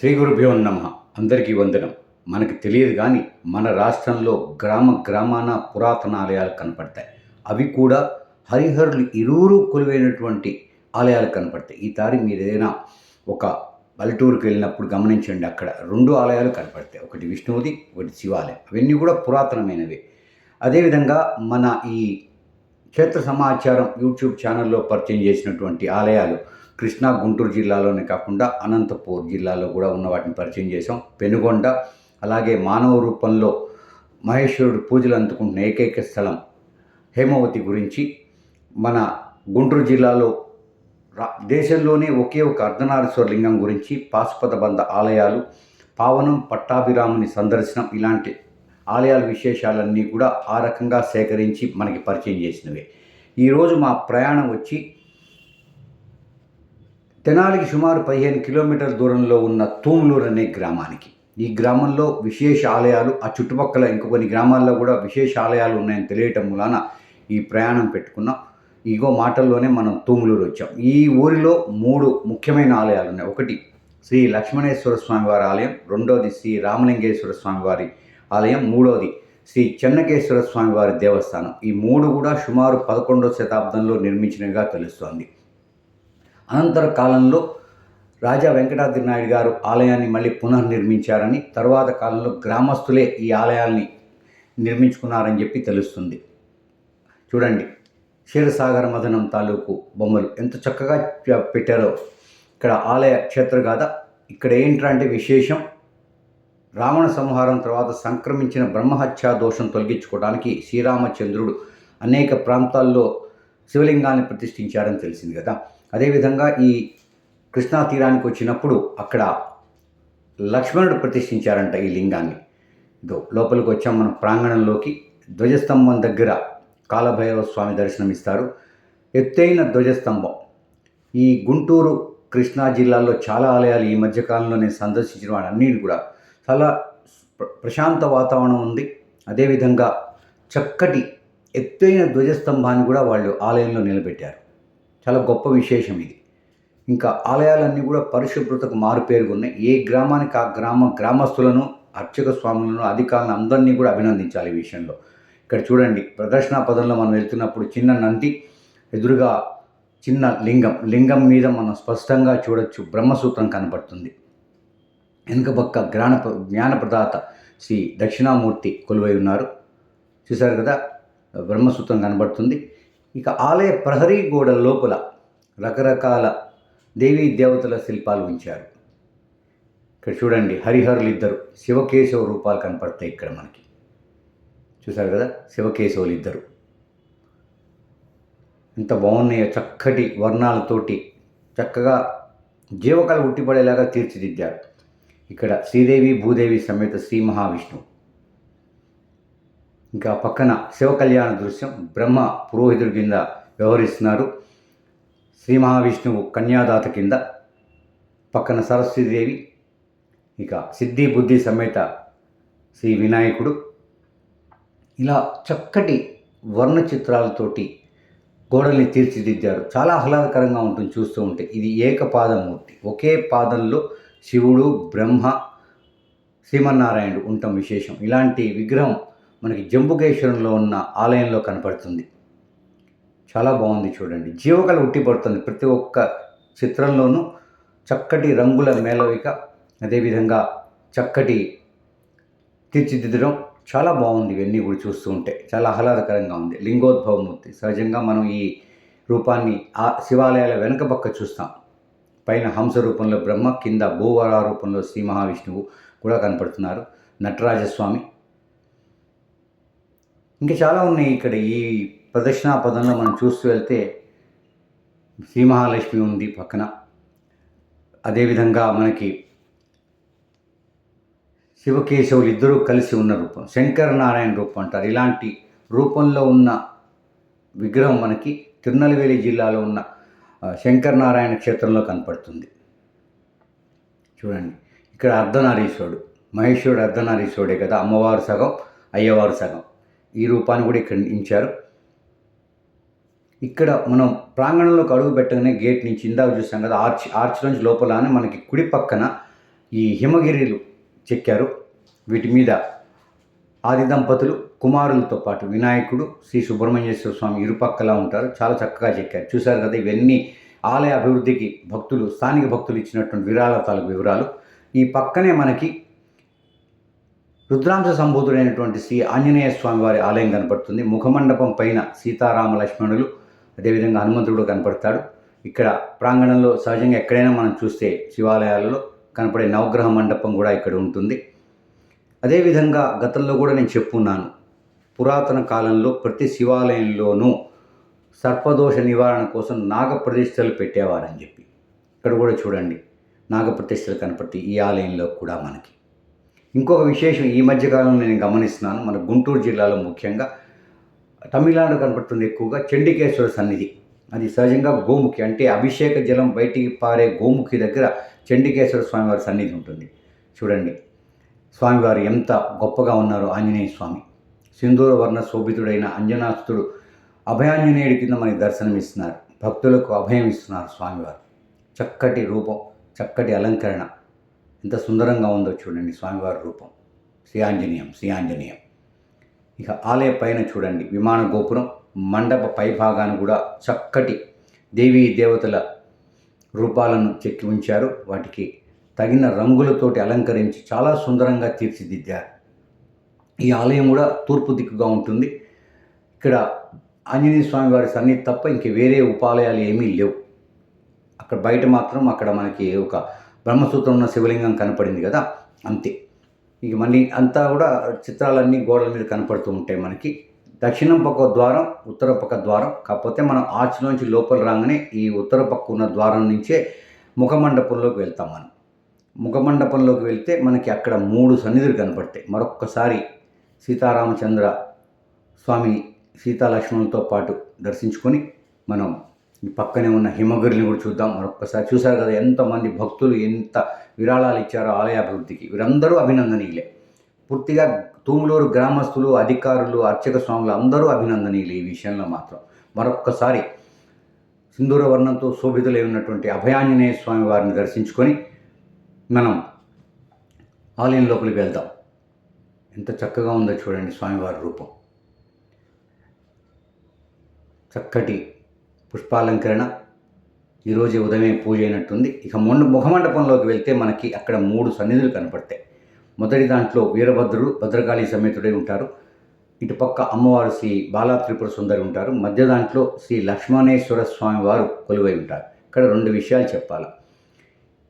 శ్రీ గురుభ్యో నమ. అందరికీ వందనం. మనకు తెలియదు కానీ మన రాష్ట్రంలో గ్రామ గ్రామాన పురాతన ఆలయాలు కనపడతాయి. అవి కూడా హరిహరులు ఇరువురు కొలువైనటువంటి ఆలయాలు కనపడతాయి. ఈ తారి మీరు ఏదైనా ఒక పల్లెటూరుకి వెళ్ళినప్పుడు గమనించండి అక్కడ రెండు ఆలయాలు కనపడతాయి. ఒకటి విష్ణువుది ఒకటి శివాలయం. అవన్నీ కూడా పురాతనమైనవి. అదేవిధంగా మన ఈ క్షేత్ర సమాచారం యూట్యూబ్ ఛానల్లో పరిచయం చేసినటువంటి ఆలయాలు కృష్ణా గుంటూరు జిల్లాలోనే కాకుండా అనంతపూర్ జిల్లాలో కూడా ఉన్న వాటిని పరిచయం చేసాం పెనుగొండ అలాగే మానవ రూపంలో మహేశ్వరుడు పూజలు అందుకుంటున్న ఏకైక స్థలం హేమవతి గురించి మన గుంటూరు జిల్లాలో రా దేశంలోనే ఒకే ఒక అర్ధనారీశ్వర లింగం గురించి పాశుపత బంధ ఆలయాలు పావనం పట్టాభిరాముని సందర్శనం ఇలాంటి ఆలయాల విశేషాలన్నీ కూడా ఆ రకంగా సేకరించి మనకి పరిచయం చేసినవే. ఈరోజు మా ప్రయాణం వచ్చి తెనాలికి సుమారు పదిహేను కిలోమీటర్ల దూరంలో ఉన్న తూమ్లూరు అనే గ్రామానికి. ఈ గ్రామంలో విశేష ఆలయాలు ఆ చుట్టుపక్కల ఇంకో కొన్ని గ్రామాల్లో కూడా విశేష ఆలయాలు ఉన్నాయని తెలియటం మూలాన ఈ ప్రయాణం పెట్టుకున్నాం. ఇగో మాటల్లోనే మనం తూములూరు వచ్చాం. ఈ ఊరిలో మూడు ముఖ్యమైన ఆలయాలు ఉన్నాయి. ఒకటి శ్రీ లక్ష్మణేశ్వర స్వామి వారి ఆలయం రెండోది శ్రీ రామలింగేశ్వర స్వామి వారి ఆలయం మూడోది శ్రీ చెన్నకేశ్వర స్వామి వారి దేవస్థానం. ఈ మూడు కూడా సుమారు పదకొండవ శతాబ్దంలో నిర్మించినవిగా తెలుస్తోంది. అనంతర కాలంలో రాజా వెంకటాద్రి నాయుడు గారు ఆలయాన్ని మళ్ళీ పునర్నిర్మించారని తర్వాత కాలంలో గ్రామస్తులే ఈ ఆలయాల్ని నిర్మించుకున్నారని చెప్పి తెలుస్తుంది. చూడండి క్షీరసాగర మదనం తాలూకు బొమ్మలు ఎంత చక్కగా పెట్టారో. ఇక్కడ ఆలయ క్షేత్రగాథ ఇక్కడ ఏంటంటే విశేషం రావణ సంహారం తర్వాత సంక్రమించిన బ్రహ్మహత్యా దోషం తొలగించుకోవడానికి శ్రీరామచంద్రుడు అనేక ప్రాంతాల్లో శివలింగాన్ని ప్రతిష్ఠించారని తెలిసింది కదా. అదేవిధంగా ఈ కృష్ణా తీరానికి వచ్చినప్పుడు అక్కడ లక్ష్మణుడు ప్రతిష్ఠించారంట ఈ లింగాన్ని. దో లోపలికి వచ్చాం మన ప్రాంగణంలోకి. ధ్వజస్తంభం దగ్గర కాలభైరవ స్వామి దర్శనమిస్తారు. ఎత్తైన ధ్వజస్తంభం. ఈ గుంటూరు కృష్ణా జిల్లాలో చాలా ఆలయాలు ఈ మధ్యకాలంలో నేను సందర్శించిన అన్నిటిని కూడా చాలా ప్రశాంత వాతావరణం ఉంది. అదేవిధంగా చక్కటి ఎత్తైన ధ్వజస్తంభాన్ని కూడా వాళ్ళు ఆలయంలో నిలబెట్టారు. చాలా గొప్ప విశేషం ఇది. ఇంకా ఆలయాలన్నీ కూడా పరిశుభ్రతకు మారుపేరుగున్నాయి ఏ గ్రామానికి ఆ గ్రామ గ్రామస్తులను అర్చక స్వాములను అధికారులను అందరినీ కూడా అభినందించాలి ఈ విషయంలో. ఇక్కడ చూడండి ప్రదర్శనా పదంలో మనం వెళ్తున్నప్పుడు చిన్న నంది ఎదురుగా చిన్న లింగం. లింగం మీద మనం స్పష్టంగా చూడొచ్చు బ్రహ్మసూత్రం కనపడుతుంది వెనుక పక్క జ్ఞాన జ్ఞానప్రదాత శ్రీ దక్షిణామూర్తి కొలువై ఉన్నారు. చూశారు కదా బ్రహ్మసూత్రం కనబడుతుంది. ఇక ఆలయ ప్రహరీ గోడ లోపల రకరకాల దేవీ దేవతల శిల్పాలు ఉంచారు. ఇక్కడ చూడండి హరిహరులు ఇద్దరు శివకేశవ రూపాలు కనపడతాయి ఇక్కడ మనకి. చూశారు కదా శివకేశవులు ఇద్దరు. ఎంత బాగున్నాయో చక్కటి వర్ణాలతోటి చక్కగా జీవకాలు ఉట్టిపడేలాగా తీర్చిదిద్దారు. ఇక్కడ శ్రీదేవి భూదేవి సమేత శ్రీ మహావిష్ణువు. ఇంకా పక్కన శివ కళ్యాణ దృశ్యం బ్రహ్మ పురోహితుడి కింద వ్యవహరిస్తున్నారు. శ్రీ మహావిష్ణువు కన్యాదాత కింద పక్కన సరస్వతీదేవి ఇక సిద్ధి బుద్ధి సమేత శ్రీ వినాయకుడు. ఇలా చక్కటి వర్ణ చిత్రాలతోటి గోడల్ని తీర్చిదిద్దారు. చాలా ఆహ్లాదకరంగా ఉంటుంది చూస్తూ ఉంటే. ఇది ఏకపాదమూర్తి. ఒకే పాదంలో శివుడు బ్రహ్మ శ్రీమన్నారాయణుడు ఉండటం విశేషం. ఇలాంటి విగ్రహం మనకి జంబుకేశ్వరంలో ఉన్న ఆలయంలో కనపడుతుంది. చాలా బాగుంది చూడండి. జీవకళ ఉట్టిపడుతుంది ప్రతి ఒక్క చిత్రంలోనూ. చక్కటి రంగుల మేళవిక అదేవిధంగా చక్కటి తీర్చిదిద్దడం చాలా బాగుంది ఇవన్నీ కూడా చూస్తూ ఉంటే. చాలా ఆహ్లాదకరంగా ఉంది. లింగోద్భవమూర్తి. సహజంగా మనం ఈ రూపాన్ని ఆ శివాలయాల వెనక పక్క చూస్తాం. పైన హంస రూపంలో బ్రహ్మ కింద భూవర రూపంలో శ్రీ మహావిష్ణువు కూడా కనపడుతున్నారు. నటరాజస్వామి ఇంకా చాలా ఉన్నాయి ఇక్కడ ఈ ప్రదక్షిణా పదంలో మనం చూస్తూ వెళ్తే శ్రీ మహాలక్ష్మి ఉంది పక్కన. అదేవిధంగా మనకి శివకేశవులు ఇద్దరూ కలిసి ఉన్న రూపం శంకర నారాయణ రూపం అంటారు. ఇలాంటి రూపంలో ఉన్న విగ్రహం మనకి తిరునెల్వేలి జిల్లాలో ఉన్న శంకర నారాయణ క్షేత్రంలో కనపడుతుంది. చూడండి ఇక్కడ అర్ధనారీశ్వరుడు మహేశ్వరుడు అర్ధనారీశ్వరుడే కదా అమ్మవారు సగం అయ్యవారు సగం. ఈ రూపాన్ని కూడా ఇక్కడ ఇచ్చారు ఇక్కడ మనం ప్రాంగణంలోకి అడుగు పెట్టగానే గేట్ నుంచి ఇందాక చూసాం కదా ఆర్చ్ ఆర్చ్ నుంచి లోపలనే మనకి కుడి పక్కన ఈ హిమగిరిలు చెక్కారు. వీటి మీద ఆది దంపతులు కుమారులతో పాటు వినాయకుడు శ్రీ సుబ్రహ్మణ్యేశ్వర స్వామి ఇరుపక్కలా ఉంటారు. చాలా చక్కగా చెక్కారు. చూశారు కదా ఇవన్నీ ఆలయ అభివృద్ధికి భక్తులు స్థానిక భక్తులు ఇచ్చినటువంటి విరాళతాలకు వివరాలు. ఈ పక్కనే మనకి రుద్రాంశ సంబోధుడైనటువంటి శ్రీ ఆంజనేయ స్వామి వారి ఆలయం కనపడుతుంది. ముఖమండపం పైన సీతారామ లక్ష్మణులు అదేవిధంగా హనుమంతుడు కనపడతాడు. ఇక్కడ ప్రాంగణంలో సహజంగా ఎక్కడైనా మనం చూస్తే శివాలయాలలో కనపడే నవగ్రహ మండపం కూడా ఇక్కడ ఉంటుంది. అదేవిధంగా గతంలో కూడా నేను చెప్పున్నాను పురాతన కాలంలో ప్రతి శివాలయంలోనూ సర్పదోష నివారణ కోసం నాగప్రతిష్టలు పెట్టేవారని చెప్పి. ఇక్కడ కూడా చూడండి నాగప్రతిష్టలు కనపడతాయి ఈ ఆలయంలో కూడా మనకి. ఇంకొక విశేషం ఈ మధ్యకాలంలో నేను గమనిస్తున్నాను మన గుంటూరు జిల్లాలో ముఖ్యంగా తమిళనాడు కనపడుతుంది ఎక్కువగా చండికేశ్వర సన్నిధి. అది సహజంగా గోముఖి అంటే అభిషేక జలం బయటికి పారే గోముఖి దగ్గర చండికేశ్వర స్వామివారి సన్నిధి ఉంటుంది. చూడండి స్వామివారు ఎంత గొప్పగా ఉన్నారో ఆంజనేయ స్వామి. సింధూర వర్ణ శోభితుడైన అంజనాస్తుడు అభయాంజనేయుడి కింద మనకి దర్శనమిస్తున్నారు భక్తులకు అభయం ఇస్తున్నారు స్వామివారు. చక్కటి రూపం చక్కటి అలంకరణ. ఎంత సుందరంగా ఉందో చూడండి స్వామివారి రూపం. శ్రీ ఆంజనేయం శ్రీ ఆంజనేయం ఇక ఆలయ పైన చూడండి విమాన గోపురం మండప పైభాగాన్ని కూడా చక్కటి దేవీ దేవతల రూపాలను చెక్కి ఉంచారు. వాటికి తగిన రంగులతోటి అలంకరించి చాలా సుందరంగా తీర్చిదిద్దారు. ఈ ఆలయం కూడా తూర్పు దిక్కుగా ఉంటుంది. ఇక్కడ ఆంజనేయ స్వామి వారి సన్నిధి తప్ప ఇంక వేరే ఉపాలయాలు ఏమీ లేవు. అక్కడ బయట మాత్రం అక్కడ మనకి ఒక బ్రహ్మసూత్రం ఉన్న శివలింగం కనపడింది కదా అంతే. ఇక మళ్ళీ అంతా కూడా చిత్రాలన్నీ గోడల మీద కనపడుతూ ఉంటాయి మనకి. దక్షిణం పక్క ద్వారం ఉత్తర పక్క ద్వారం. కాకపోతే మనం ఆర్చ్లోంచి లోపల రాగానే ఈ ఉత్తర పక్క ఉన్న ద్వారం నుంచే ముఖమండపంలోకి వెళ్తాం మనం. ముఖమండపంలోకి వెళ్తే మనకి అక్కడ మూడు సన్నిధులు కనపడతాయి. మరొక్కసారి సీతారామచంద్ర స్వామిని సీతాలక్ష్మణులతో పాటు దర్శించుకొని మనం పక్కనే ఉన్న హిమగిరిని కూడా చూద్దాం. మరొక్కసారి చూశారు కదా ఎంతమంది భక్తులు ఎంత విరాళాలు ఇచ్చారో ఆలయ అభివృద్ధికి. వీరందరూ అభినందనీయులే. పూర్తిగా తూములూరు గ్రామస్తులు అధికారులు అర్చక స్వాములు అందరూ అభినందనీయులు ఈ విషయంలో మాత్రం. మరొక్కసారి సింధూర వర్ణంతో శోభితులై ఉన్నటువంటి అభయాంజనేయ స్వామి వారిని దర్శించుకొని మనం ఆలయం లోపలికి వెళ్దాం. ఎంత చక్కగా ఉందో చూడండి స్వామివారి రూపం. చక్కటి పుష్పాలంకరణ. ఈరోజు ఉదయం పూజ అయినట్టుంది. ఇక మొన్న ముఖమండపంలోకి వెళ్తే మనకి అక్కడ మూడు సన్నిధులు కనపడతాయి. మొదటి దాంట్లో వీరభద్రుడు భద్రకాళి సమేతుడై ఉంటారు. ఇటు పక్క అమ్మవారు శ్రీ బాలా త్రిపుర సుందరి ఉంటారు. మధ్య దాంట్లో శ్రీ లక్ష్మణేశ్వర స్వామి వారు కొలువై ఉంటారు. ఇక్కడ రెండు విషయాలు చెప్పాలి.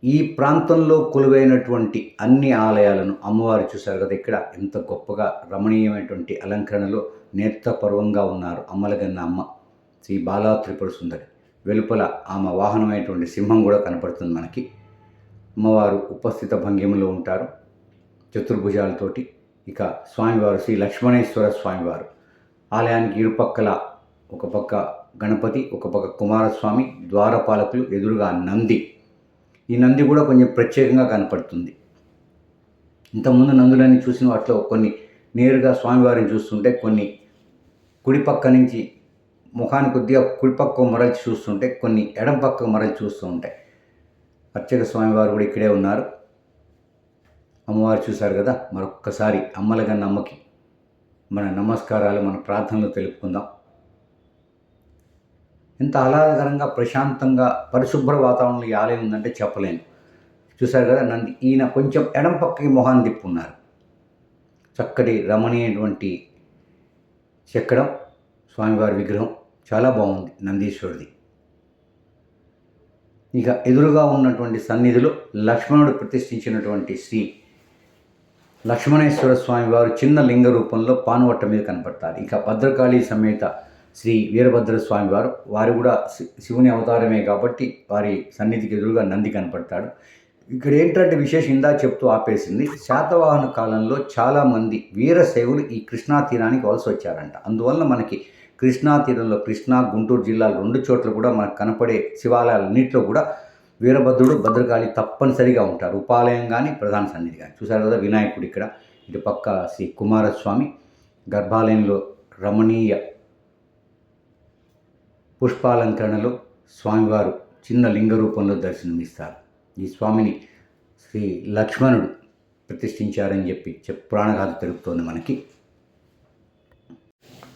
ఈ ప్రాంతంలో కొలువైనటువంటి అన్ని ఆలయాలను అమ్మవారు చూశారు కదా ఇక్కడ ఎంత గొప్పగా రమణీయమైనటువంటి అలంకరణలో నేత్రపర్వంగా ఉన్నారు అమ్మలగన్న అమ్మ. శ్రీ బాలా త్రిపుర సుందరి. వెలుపల ఆమె వాహనమైనటువంటి సింహం కూడా కనపడుతుంది మనకి. అమ్మవారు ఉపస్థిత భంగిమలో ఉంటారు. చతుర్భుజాలతోటి ఇక స్వామివారు శ్రీ లక్ష్మణేశ్వర స్వామివారు. ఆలయానికి ఇరుపక్కల ఒక పక్క గణపతి ఒక పక్క కుమారస్వామి ద్వారపాలకులు ఎదురుగా నంది. ఈ నంది కూడా కొంచెం ప్రత్యేకంగా కనపడుతుంది. ఇంతకుముందు నందులన్నీ చూసిన వాటిలో కొన్ని నేరుగా స్వామివారిని చూస్తుంటే కొన్ని కుడి పక్క నుంచి ముఖాన్ని కొద్దిగా కుడిపక్క మరల్చి చూస్తుంటే కొన్ని ఎడం పక్క మరల్చి చూస్తూ ఉంటాయి. అర్చక స్వామివారు కూడా ఇక్కడే ఉన్నారు. అమ్మవారు చూశారు కదా? మరొక్కసారి అమ్మలగా అమ్మకి మన నమస్కారాలు మన ప్రార్థనలు తెలుపుకుందాం. ఎంత ఆహ్లాదకరంగా ప్రశాంతంగా పరిశుభ్ర వాతావరణంలో ఈ ఆలయం ఉందంటే చెప్పలేను చూశారు కదా? నంది ఈయన కొంచెం ఎడం పక్కకి మొహాన్ని తిప్పున్నారు చక్కటి రమణీయటువంటి చెక్కడం స్వామివారి విగ్రహం. చాలా బాగుంది నందీశ్వరుడిది ఇక ఎదురుగా ఉన్నటువంటి సన్నిధిలో లక్ష్మణుడు ప్రతిష్ఠించినటువంటి శ్రీ లక్ష్మణేశ్వర స్వామి వారు చిన్న లింగ రూపంలో పానువట్ట మీద కనపడతారు. ఇక భద్రకాళి సమేత శ్రీ వీరభద్ర స్వామి వారు వారు కూడా శి- శివుని అవతారమే కాబట్టి వారి సన్నిధికి ఎదురుగా నంది కనపడతాడు. ఇక్కడ ఏంటంటే విశేషం ఇందా చెప్తూ ఆపేసింది. శాతవాహన కాలంలో చాలామంది వీరశైవులు ఈ కృష్ణా తీరానికి వలస వచ్చారంట. అందువల్ల మనకి కృష్ణా తీరంలో కృష్ణా గుంటూరు జిల్లాలు రెండు చోట్ల కూడా మనకు కనపడే శివాలయాలన్నింటిలో కూడా వీరభద్రుడు భద్రకాళి తప్పనిసరిగా ఉంటారు. ఉపాలయం కానీ ప్రధాన సన్నిధి కానీ చూసారు కదా వినాయకుడు ఇక్కడ. ఇటు పక్క శ్రీ కుమారస్వామి గర్భాలయంలో రమణీయ పుష్పాలంకరణలో స్వామివారు చిన్న లింగ రూపంలో దర్శనమిస్తారు. ఈ స్వామిని శ్రీ లక్ష్మణుడు ప్రతిష్ఠించారని చెప్పి చెప్ పురాణగాథ తెలుపుతోంది మనకి.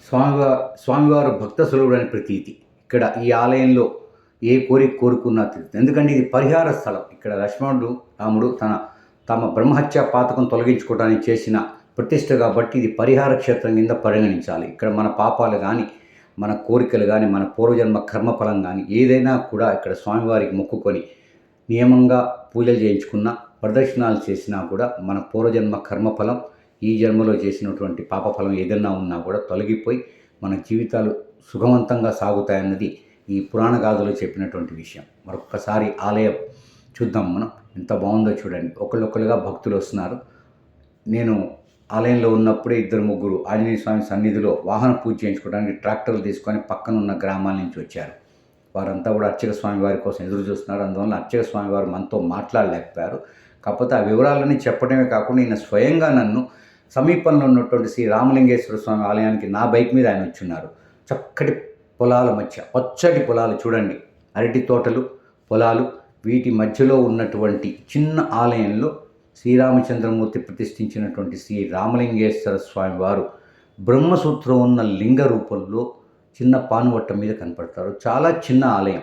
స్వామివారు స్వామివారు భక్త సులభుడని ప్రతీతి. ఇక్కడ ఈ ఆలయంలో ఏ కోరిక కోరుకున్నా తీరుతుంది. ఎందుకంటే ఇది పరిహార స్థలం. ఇక్కడ లక్ష్మణుడు రాముడు తన తమ బ్రహ్మహత్య పాతకం తొలగించుకోవడానికి చేసిన ప్రతిష్ట కాబట్టి ఇది పరిహార క్షేత్రం కింద పరిగణించాలి. ఇక్కడ మన పాపాలు కానీ మన కోరికలు కానీ మన పూర్వజన్మ కర్మఫలం కానీ ఏదైనా కూడా ఇక్కడ స్వామివారికి మొక్కుకొని నియమంగా పూజలు చేయించుకున్నా ప్రదక్షిణాలు చేసినా కూడా మన పూర్వజన్మ కర్మఫలం ఈ జన్మలో చేసినటువంటి పాపఫలం ఏదైనా ఉన్నా కూడా తొలగిపోయి మన జీవితాలు సుఖవంతంగా సాగుతాయన్నది ఈ పురాణ గాథలో చెప్పినటువంటి విషయం. మరొక్కసారి ఆలయం చూద్దాం మనం. ఎంత బాగుందో చూడండి. ఒకళ్ళొకరుగా భక్తులు వస్తున్నారు. నేను ఆలయంలో ఉన్నప్పుడే ఇద్దరు ముగ్గురు ఆంజనేయ స్వామి సన్నిధిలో వాహన పూజ చేయించుకోవడానికి ట్రాక్టర్లు తీసుకొని పక్కన ఉన్న గ్రామాల నుంచి వచ్చారు. వారంతా కూడా అర్చక స్వామి వారి కోసం ఎదురు చూస్తున్నారు. అందువల్ల అర్చక స్వామి వారు మనతో మాట్లాడలేకపోయారు. కాకపోతే ఆ వివరాలన్నీ చెప్పడమే కాకుండా ఈయన స్వయంగా నన్ను సమీపంలో ఉన్నటువంటి శ్రీ రామలింగేశ్వర స్వామి ఆలయానికి నా బైక్ మీద ఆయన వచ్చున్నారు. చక్కటి పొలాల మధ్య పచ్చటి పొలాలు చూడండి. అరటి తోటలు పొలాలు వీటి మధ్యలో ఉన్నటువంటి చిన్న ఆలయంలో శ్రీరామచంద్రమూర్తి ప్రతిష్ఠించినటువంటి శ్రీ రామలింగేశ్వర స్వామి వారు బ్రహ్మసూత్రం ఉన్న లింగ రూపంలో చిన్న పానువట్టం మీద కనపడతారు. చాలా చిన్న ఆలయం.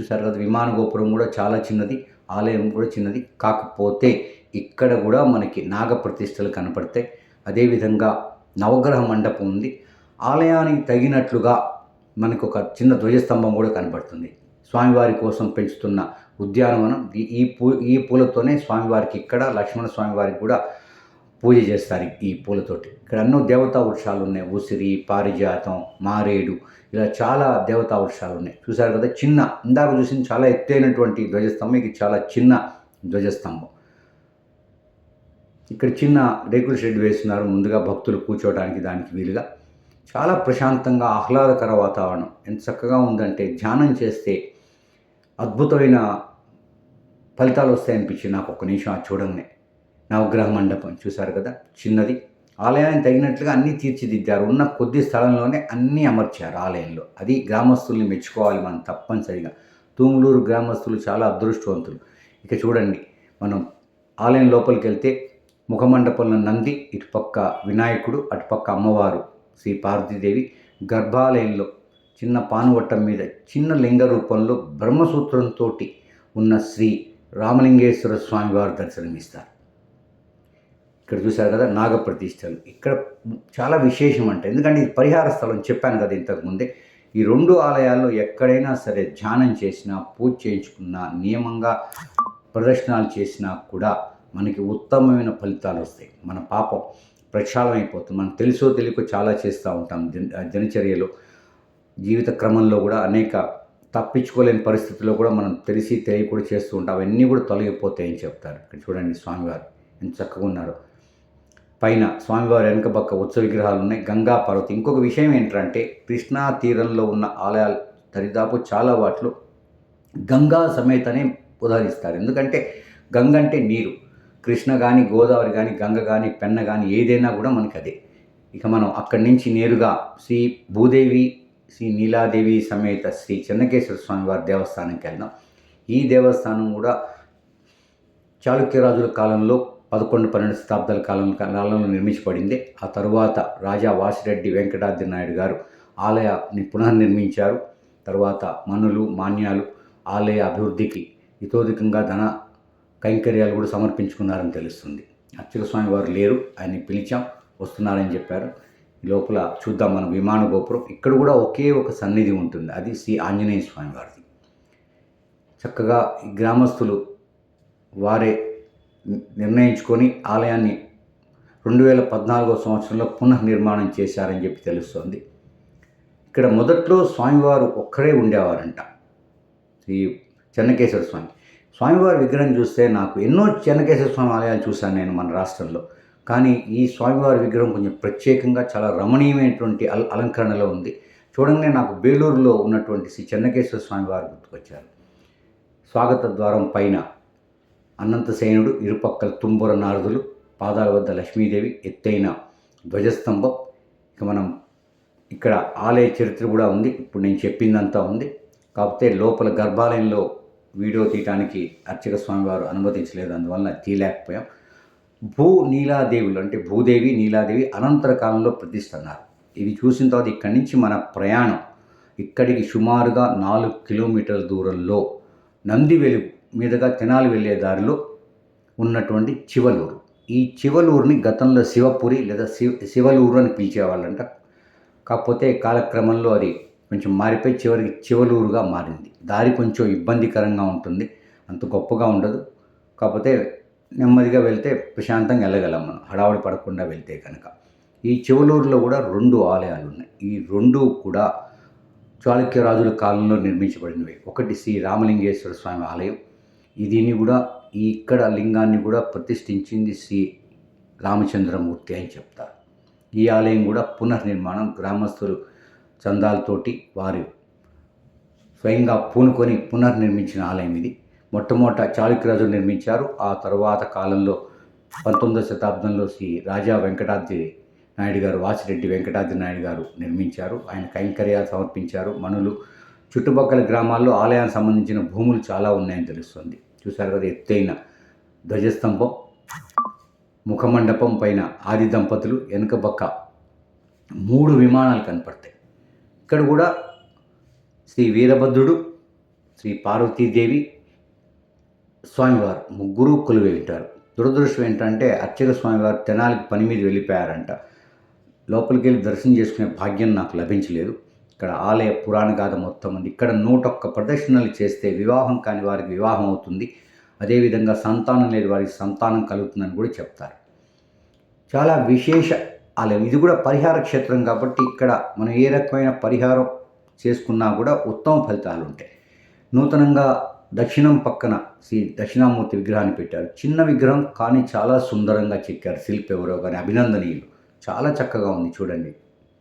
చూసారు కదా విమాన గోపురం కూడా చాలా చిన్నది ఆలయం కూడా చిన్నది. కాకపోతే ఇక్కడ కూడా మనకి నాగ ప్రతిష్టలు కనపడతాయి. అదేవిధంగా నవగ్రహ మండపం ఉంది. ఆలయానికి తగినట్లుగా మనకు ఒక చిన్న ధ్వజస్తంభం కూడా కనబడుతుంది. స్వామివారి కోసం పెంచుతున్న ఉద్యానవనం. ఈ- ఈ పూ ఈ పూలతోనే స్వామివారికి ఇక్కడ లక్ష్మణ స్వామివారికి కూడా పూజ చేస్తారు ఈ పూలతోటి. ఇక్కడ ఎన్నో దేవతా వృక్షాలు ఉన్నాయి. ఉసిరి పారిజాతం మారేడు ఇలా చాలా దేవతా వృక్షాలు ఉన్నాయి. చూసారు కదా చిన్న ఇందాక చూసిన చాలా ఎత్తైనటువంటి ధ్వజస్తంభం. ఇది చాలా చిన్న ధ్వజస్తంభం. ఇక్కడ చిన్న రేకుల షెడ్ వేస్తున్నారు. ముందుగా భక్తులు కూర్చోవడానికి దానికి వీలుగా. చాలా ప్రశాంతంగా ఆహ్లాదకర వాతావరణం. ఎంత చక్కగా ఉందంటే ధ్యానం చేస్తే అద్భుతమైన ఫలితాలు వస్తాయనిపించింది. నాకు ఒక్క నిమిషం అది చూడంగానే. నవగ్రహ మండపం చూశారు కదా? చిన్నది. ఆలయానికి తగినట్లుగా అన్నీ తీర్చిదిద్దారు. ఉన్న కొద్ది స్థలంలోనే అన్నీ అమర్చారు ఆలయంలో. అది గ్రామస్తుల్ని మెచ్చుకోవాలి మనం తప్పనిసరిగా. తూములూరు గ్రామస్తులు చాలా అదృష్టవంతులు. ఇక చూడండి మనం ఆలయం లోపలికి వెళ్తే ముఖమండపంలో నంది ఇటుపక్క వినాయకుడు అటుపక్క అమ్మవారు శ్రీ పార్వతీదేవి గర్భాలయంలో చిన్న పానువట్టం మీద చిన్న లింగ రూపంలో బ్రహ్మసూత్రంతో ఉన్న శ్రీ రామలింగేశ్వర స్వామి వారు దర్శనమిస్తారు. ఇక్కడ చూశారు కదా నాగప్రతిష్టలు. ఇక్కడ చాలా విశేషం అంటే ఎందుకంటే ఇది పరిహార స్థలం చెప్పాను కదా ఇంతకుముందే ఈ రెండు ఆలయాల్లో ఎక్కడైనా సరే ధ్యానం చేసినా పూజ చేయించుకున్నా నియమంగా ప్రదర్శనాలు చేసినా కూడా మనకి ఉత్తమమైన ఫలితాలు వస్తాయి. మన పాపం ప్రక్షాళన అయిపోతుంది మనం తెలుసో తెలియకో చాలా చేస్తూ ఉంటాం దిన దినచర్యలో. జీవిత క్రమంలో కూడా అనేక తప్పించుకోలేని పరిస్థితుల్లో కూడా మనం తెలిసి తెలియ కూడా చేస్తూ ఉంటాం. అవన్నీ కూడా తొలగిపోతాయని చెప్తారు. ఇక్కడ చూడండి స్వామివారు ఎంత చక్కగా ఉన్నారు. పైన స్వామివారి వెనుక పక్క ఉత్సవ విగ్రహాలు ఉన్నాయి. గంగా పర్వతం. ఇంకొక విషయం ఏంటంటే కృష్ణా తీరంలో ఉన్న ఆలయాలు దరిదాపు చాలా వాటిలో గంగా సమేతనే ఉదాహరిస్తారు. ఎందుకంటే గంగ అంటే నీరు. కృష్ణ కానీ గోదావరి కానీ గంగ కానీ పెన్న కానీ ఏదైనా కూడా మనకి అదే ఇక మనం అక్కడి నుంచి నేరుగా శ్రీ భూదేవి శ్రీ నీలాదేవి సమేత శ్రీ చెన్నకేశ్వర స్వామి వారి దేవస్థానంకి వెళ్దాం. ఈ దేవస్థానం కూడా చాళుక్య రాజుల కాలంలో పదకొండు పన్నెండు శతాబ్దాల కాలం కాలంలో నిర్మించబడింది. ఆ తరువాత రాజా వాసిరెడ్డి వెంకటాద్రి నాయుడు గారు ఆలయాన్ని పునర్నిర్మించారు తర్వాత మనులు మాన్యాలు ఆలయ అభివృద్ధికి ఇతోధికంగా ధన కైంకర్యాలు కూడా సమర్పించుకున్నారని తెలుస్తుంది. అర్చక వారు లేరు ఆయన్ని పిలిచాం వస్తున్నారని చెప్పారు. లోపల చూద్దాం మన విమాన గోపురం. ఇక్కడ కూడా ఒకే ఒక సన్నిధి ఉంటుంది అది శ్రీ ఆంజనేయ స్వామి వారిది. చక్కగా ఈ గ్రామస్తులు వారే నిర్ణయించుకొని ఆలయాన్ని రెండు వేల పద్నాలుగో సంవత్సరంలో పునఃనిర్మాణం చేశారని చెప్పి తెలుస్తోంది. ఇక్కడ మొదట్లో స్వామివారు ఒక్కరే ఉండేవారంట శ్రీ చెన్నకేశ్వర స్వామి. స్వామివారి విగ్రహం చూస్తే నాకు ఎన్నో చెన్నకేశ్వర స్వామి ఆలయాలు చూశాను నేను మన రాష్ట్రంలో. కానీ ఈ స్వామివారి విగ్రహం కొంచెం ప్రత్యేకంగా చాలా రమణీయమైనటువంటి అల అలంకరణలో ఉంది. చూడంగానే నాకు బేలూరులో ఉన్నటువంటి శ్రీ చెన్నకేశ్వర స్వామివారు గుర్తుకొచ్చారు. స్వాగత ద్వారం పైన అనంతసేనుడు ఇరుపక్కల తుంబుర నారదులు పాదాల వద్ద లక్ష్మీదేవి ఎత్తైన ధ్వజస్తంభం. ఇక మనం ఇక్కడ ఆలయ చరిత్ర కూడా ఉంది. ఇప్పుడు నేను చెప్పిందంతా ఉంది. కాకపోతే లోపల గర్భాలయంలో వీడియో తీయటానికి అర్చక స్వామి వారు అనుమతించలేదు. అందువలన తీయలేకపోయాం. భూ నీలాదేవులు అంటే భూదేవి నీలాదేవి అనంతర కాలంలో ప్రతిష్ఠ ఇది చూసిన తర్వాత ఇక్కడి నుంచి మన ప్రయాణం ఇక్కడికి సుమారుగా నాలుగు కిలోమీటర్ల దూరంలో నంది వెలుగు మీదుగా తెనాలి వెళ్ళే దారిలో ఉన్నటువంటి చివలూరు. ఈ చివలూరుని గతంలో శివపురి లేదా శివ శివలూరు అని పిలిచేవాళ్ళంట. కాకపోతే కాలక్రమంలో అది కొంచెం మారిపోయి చివరికి చివలూరుగా మారింది. దారి కొంచెం ఇబ్బందికరంగా ఉంటుంది. అంత గొప్పగా ఉండదు. కాకపోతే నెమ్మదిగా వెళ్తే ప్రశాంతంగా వెళ్ళగలం మనం. హడావుడి పడకుండా వెళ్తే కనుక. ఈ చివలూరులో కూడా రెండు ఆలయాలు ఉన్నాయి ఈ రెండు కూడా చాళుక్య రాజుల కాలంలో నిర్మించబడినవి. ఒకటి శ్రీ రామలింగేశ్వర స్వామి ఆలయం. దీన్ని కూడా ఈ ఇక్కడ లింగాన్ని కూడా ప్రతిష్ఠించింది శ్రీ రామచంద్రమూర్తి అని చెప్తారు. ఈ ఆలయం కూడా పునర్నిర్మాణం గ్రామస్తులు చందాలతోటి వారు స్వయంగా పూనుకొని పునర్నిర్మించిన ఆలయం ఇది. మొట్టమొదట చాళుక్యరాజు నిర్మించారు. ఆ తరువాత కాలంలో పంతొమ్మిదవ శతాబ్దంలో శ్రీ రాజా వెంకటాద్రి నాయుడు గారు వాసిరెడ్డి వెంకటాద్రి నాయుడు గారు నిర్మించారు. ఆయన కైంకర్యాలు సమర్పించారు. మనులు చుట్టుపక్కల గ్రామాల్లో ఆలయానికి సంబంధించిన భూములు చాలా ఉన్నాయని తెలుస్తుంది. చూశారు కదా ఎత్తైన ధ్వజస్తంభం ముఖమండపం పైన ఆది దంపతులు వెనుక పక్క మూడు విమానాలు కనపడతాయి. ఇక్కడ కూడా శ్రీ వీరభద్రుడు శ్రీ పార్వతీదేవి స్వామివారు ముగ్గురు కొలువై ఉంటారు. దురదృష్టం ఏంటంటే అర్చక స్వామివారు తెనాలికి పని మీద వెళ్ళిపోయారంట. లోపలికి వెళ్ళి దర్శనం చేసుకునే భాగ్యం నాకు లభించలేదు. ఇక్కడ ఆలయ పురాణ గాథ మొత్తం ఉంది. ఇక్కడ నూట ఒక్క ప్రదర్శనలు చేస్తే వివాహం కాని వారికి వివాహం అవుతుంది. అదేవిధంగా సంతానం లేని వారికి సంతానం కలుగుతుందని కూడా చెప్తారు. చాలా విశేష ఆలయం ఇది కూడా పరిహార క్షేత్రం కాబట్టి ఇక్కడ మనం ఏ రకమైన పరిహారం చేసుకున్నా కూడా ఉత్తమ ఫలితాలు ఉంటాయి. నూతనంగా దక్షిణం పక్కన శ్రీ దక్షిణామూర్తి విగ్రహాన్ని పెట్టారు. చిన్న విగ్రహం కానీ చాలా సుందరంగా చెక్కారు శిల్పి ఎవరో కానీ అభినందనీయులు. చాలా చక్కగా ఉంది చూడండి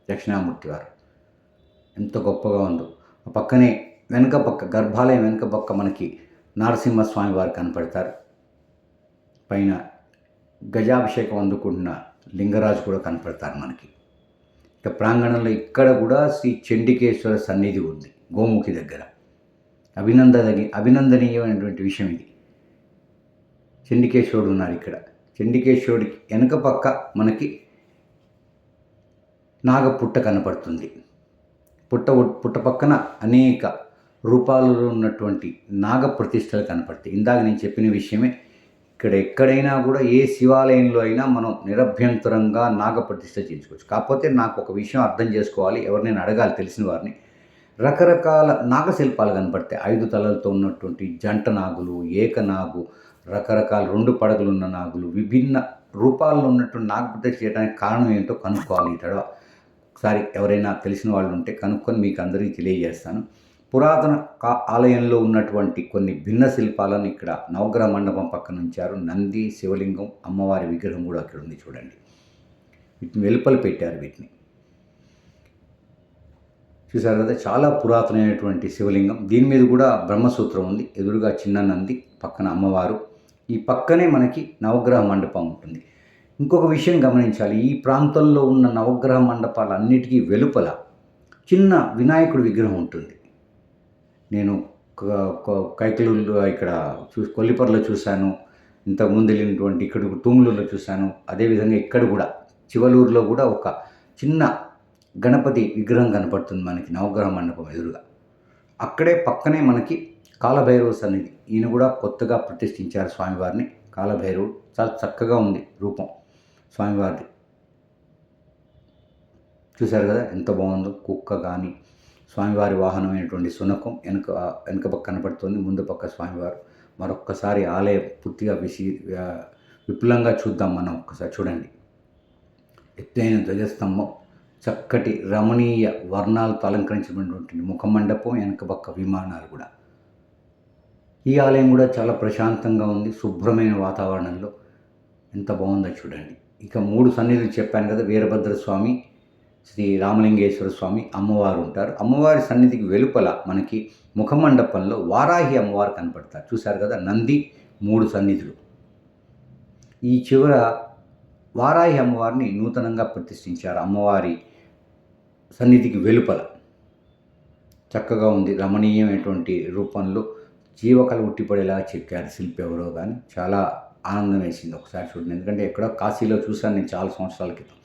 దక్షిణామూర్తి వారు ఎంత గొప్పగా ఉందో. ఆ పక్కనే వెనుక పక్క గర్భాలయం వెనుక పక్క మనకి నరసింహస్వామి వారు కనపడతారు. పైన గజాభిషేకం అందుకుంటున్న లింగరాజు కూడా కనపడతారు మనకి. ఇక ప్రాంగణంలో ఇక్కడ కూడా శ్రీ చండికేశ్వర సన్నిధి ఉంది గోముఖి దగ్గర. అభినందని అభినందనీయమైనటువంటి విషయం ఇది. చండికేశ్వరుడు ఉన్నారు ఇక్కడ. చండికేశ్వరుడికి వెనక పక్క మనకి నాగపుట్ట కనపడుతుంది. పుట్ట పుట్ట పక్కన అనేక రూపాలలో ఉన్నటువంటి నాగ ప్రతిష్టలు కనపడతాయి. ఇందాక నేను చెప్పిన విషయమే ఇక్కడ ఎక్కడైనా కూడా ఏ శివాలయంలో అయినా మనం నిరభ్యంతరంగా నాగప్రతిష్ఠ చేయించుకోవచ్చు. కాకపోతే నాకు ఒక విషయం అర్థం చేసుకోవాలి. ఎవరినైనా అడగాలి తెలిసిన వారిని. రకరకాల నాగశిల్పాలు కనపడతాయి. ఐదు తలలతో ఉన్నటువంటి జంట నాగులు ఏకనాగు రకరకాల రెండు పడగలు ఉన్న నాగులు విభిన్న రూపాల్లో ఉన్నటువంటి నాగప్రతిష్ఠ చేయడానికి కారణం ఏంటో కనుక్కోవాలి ఇతడ ఒకసారి ఎవరైనా తెలిసిన వాళ్ళు ఉంటే కనుక్కొని మీకు అందరికీ తెలియజేస్తాను. పురాతన కా- ఆలయంలో ఉన్నటువంటి కొన్ని భిన్న శిల్పాలను ఇక్కడ నవగ్రహ మండపం పక్కన ఉంచారు. నంది శివలింగం అమ్మవారి విగ్రహం కూడా అక్కడ ఉంది చూడండి. వీటిని వెలుపల పెట్టారు వీటిని. చూసారు కదా చాలా పురాతనమైనటువంటి శివలింగం. దీని మీద కూడా బ్రహ్మసూత్రం ఉంది. ఎదురుగా చిన్న నంది పక్కన అమ్మవారు. ఈ పక్కనే మనకి నవగ్రహ మండపం ఉంటుంది. ఇంకొక విషయం గమనించాలి. ఈ ప్రాంతంలో ఉన్న నవగ్రహ మండపాలన్నిటికీ వెలుపల చిన్న వినాయకుడి విగ్రహం ఉంటుంది. నేను క- కైకలూరులో ఇక్కడ చూ కొల్లిపర్లో చూశాను. ఇంతకుముందు వెళ్ళినటువంటి ఇక్కడ తూములూరులో చూశాను. అదేవిధంగా ఇక్కడ కూడా చివలూరులో కూడా ఒక చిన్న గణపతి విగ్రహం కనపడుతుంది మనకి నవగ్రహ మండపం ఎదురుగా. అక్కడే పక్కనే మనకి కాలభైరవ సన్నిధి. ఈయన కూడా కొత్తగా ప్రతిష్ఠించారు స్వామివారిని. కాలభైరవుడు. చాలా చక్కగా ఉంది రూపం స్వామివారిది. చూశారు కదా ఎంత బాగుందో కుక్క కానీ స్వామివారి వాహనమైనటువంటి సునకం వెనుక వెనుక పక్క కనపడుతుంది. ముందు పక్క స్వామివారు. మరొక్కసారి ఆలయం పూర్తిగా విసి విపులంగా చూద్దాం మనం ఒక్కసారి చూడండి. ఎత్తైన ధ్వజస్తంభం చక్కటి రమణీయ వర్ణాలతో అలంకరించినటువంటి ముఖమండపం వెనక పక్క విమానాలు కూడా. ఈ ఆలయం కూడా చాలా ప్రశాంతంగా ఉంది శుభ్రమైన వాతావరణంలో. ఎంత బాగుందో చూడండి. ఇక మూడు సన్నిధులు చెప్పాను కదా వీరభద్ర స్వామి శ్రీ రామలింగేశ్వర స్వామి అమ్మవారు ఉంటారు. అమ్మవారి సన్నిధికి వెలుపల మనకి ముఖమండపంలో వారాహి అమ్మవారు కనపడతారు. చూశారు కదా? నంది మూడు సన్నిధులు. ఈ చివర వారాహి అమ్మవారిని నూతనంగా ప్రతిష్ఠించారు అమ్మవారి సన్నిధికి వెలుపల. చక్కగా ఉంది. రమణీయమైనటువంటి రూపంలో జీవకళ ఉట్టిపడేలా చెక్కారు శిల్పి ఎవరో కానీ చాలా ఆనందం వేసింది. ఒకసారి చూడండి. ఎందుకంటే ఎక్కడో కాశీలో చూశాను నేను చాలా సంవత్సరాల క్రితం.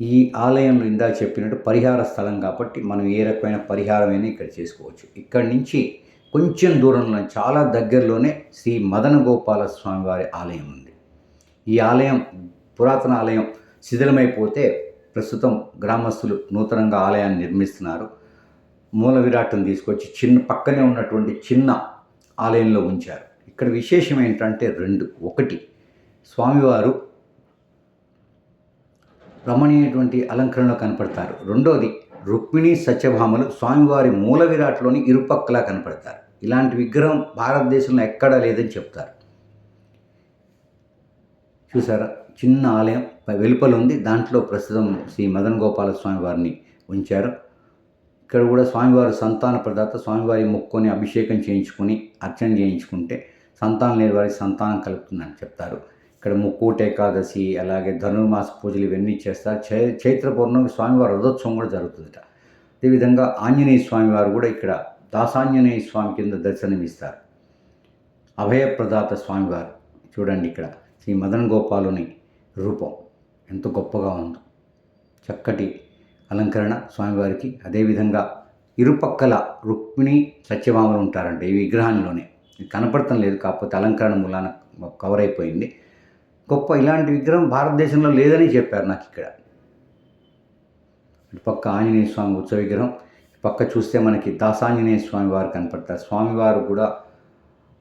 ఈ ఆలయంలో ఇందాక చెప్పినట్టు పరిహార స్థలం కాబట్టి మనం ఏ రకమైన పరిహారమైనా ఇక్కడ చేసుకోవచ్చు. ఇక్కడి నుంచి కొంచెం దూరంలో చాలా దగ్గరలోనే శ్రీ మదన గోపాల స్వామి వారి ఆలయం ఉంది. ఈ ఆలయం పురాతన ఆలయం శిథిలమైపోతే ప్రస్తుతం గ్రామస్తులు నూతనంగా ఆలయాన్ని నిర్మిస్తున్నారు. మూల విరాట్ను తీసుకొచ్చి చిన్న పక్కనే ఉన్నటువంటి చిన్న ఆలయంలో ఉంచారు. ఇక్కడ విశేషం ఏంటంటే రెండు. ఒకటి స్వామివారు రమణీయటువంటి అలంకరణలో కనపడతారు. రెండోది రుక్మిణి సత్యభామలు స్వామివారి మూల విరాట్లోని ఇరుపక్కలా కనపడతారు. ఇలాంటి విగ్రహం భారతదేశంలో ఎక్కడా లేదని చెప్తారు. చూసారా? చిన్న ఆలయం వెలుపల ఉంది. దాంట్లో ప్రస్తుతం శ్రీ మదన్ గోపాల స్వామి వారిని ఉంచారు. ఇక్కడ కూడా స్వామివారు సంతాన ప్రదాత స్వామివారి మొక్కుని అభిషేకం చేయించుకొని అర్చన చేయించుకుంటే సంతానం లేని వారికి సంతానం కలుగుతుందని చెప్తారు. ఇక్కడ ముక్కోటి ఏకాదశి అలాగే ధనుర్మాస పూజలు ఇవన్నీ చేస్తారు చై చైత్ర పౌర్ణమి స్వామివారి రథోత్సవం కూడా జరుగుతుందట. అదేవిధంగా ఆంజనేయ స్వామివారు కూడా ఇక్కడ దాసాంజనేయ స్వామి కింద దర్శనమిస్తారు అభయప్రదాత స్వామివారు. చూడండి ఇక్కడ శ్రీ మదన్ గోపాలుని రూపం. ఎంత గొప్పగా ఉందో. చక్కటి అలంకరణ స్వామివారికి. అదేవిధంగా ఇరుపక్కల రుక్మిణి సత్యభామలు ఉంటారంట ఈ విగ్రహంలోనే కనపడటం లేదు కాకపోతే అలంకరణ మూలాన కవర్ అయిపోయింది గొప్ప ఇలాంటి విగ్రహం భారతదేశంలో లేదని చెప్పారు నాకు ఇక్కడ. పక్క ఆంజనేయ స్వామి ఉత్సవ విగ్రహం పక్క చూస్తే మనకి దాసాంజనేయ స్వామి వారు కనపడతారు. స్వామివారు కూడా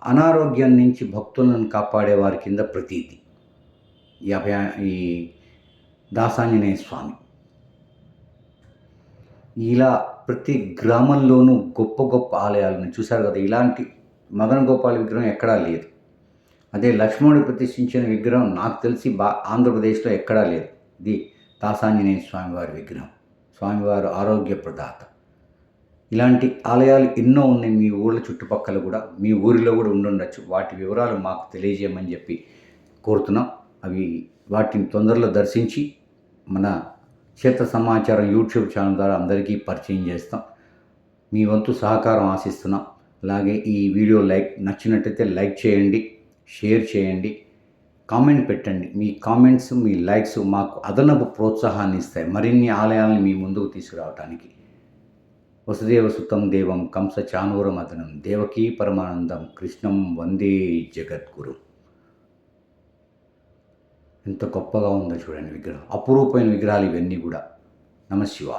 అనారోగ్యం నుంచి భక్తులను కాపాడే వారి కింద ప్రతీతి. ఈ అభయ ఈ దాసాంజనేయ స్వామి. ఇలా ప్రతి గ్రామంలోనూ గొప్ప గొప్ప ఆలయాలను చూశారు కదా ఇలాంటి మదన గోపాల విగ్రహం ఎక్కడా లేదు. అదే లక్ష్మణుడు ప్రతిష్ఠించిన విగ్రహం నాకు తెలిసి బా ఆంధ్రప్రదేశ్లో ఎక్కడా లేదు. ఇది దాసాంజనేయ స్వామివారి విగ్రహం. స్వామివారు ఆరోగ్య ప్రదాత. ఇలాంటి ఆలయాలు ఎన్నో ఉన్నాయి మీ ఊళ్ళ చుట్టుపక్కల కూడా మీ ఊరిలో కూడా ఉండుండొచ్చు. వాటి వివరాలు మాకు తెలియజేయమని చెప్పి కోరుతున్నాం. అవి వాటిని తొందరలో దర్శించి మన క్షేత్ర సమాచారం యూట్యూబ్ ఛానల్ ద్వారా అందరికీ పరిచయం చేస్తాం. మీ వంతు సహకారం ఆశిస్తున్నాం. అలాగే ఈ వీడియో లైక్ నచ్చినట్టయితే లైక్ చేయండి. షేర్ చేయండి కామెంట్ పెట్టండి. మీ కామెంట్స్ మీ లైక్స్ మాకు అదనపు ప్రోత్సాహాన్ని ఇస్తాయి. మరిన్ని ఆలయాలను మీ ముందుకు తీసుకురావడానికి వసుదేవ సుతం దేవం కంస చానూర మదనం దేవకీ పరమానందం. కృష్ణం వందే జగద్గురు. ఎంత గొప్పగా ఉందో చూడండి విగ్రహం. అపురూపమైన విగ్రహాలు ఇవన్నీ కూడా. నమశివాయ.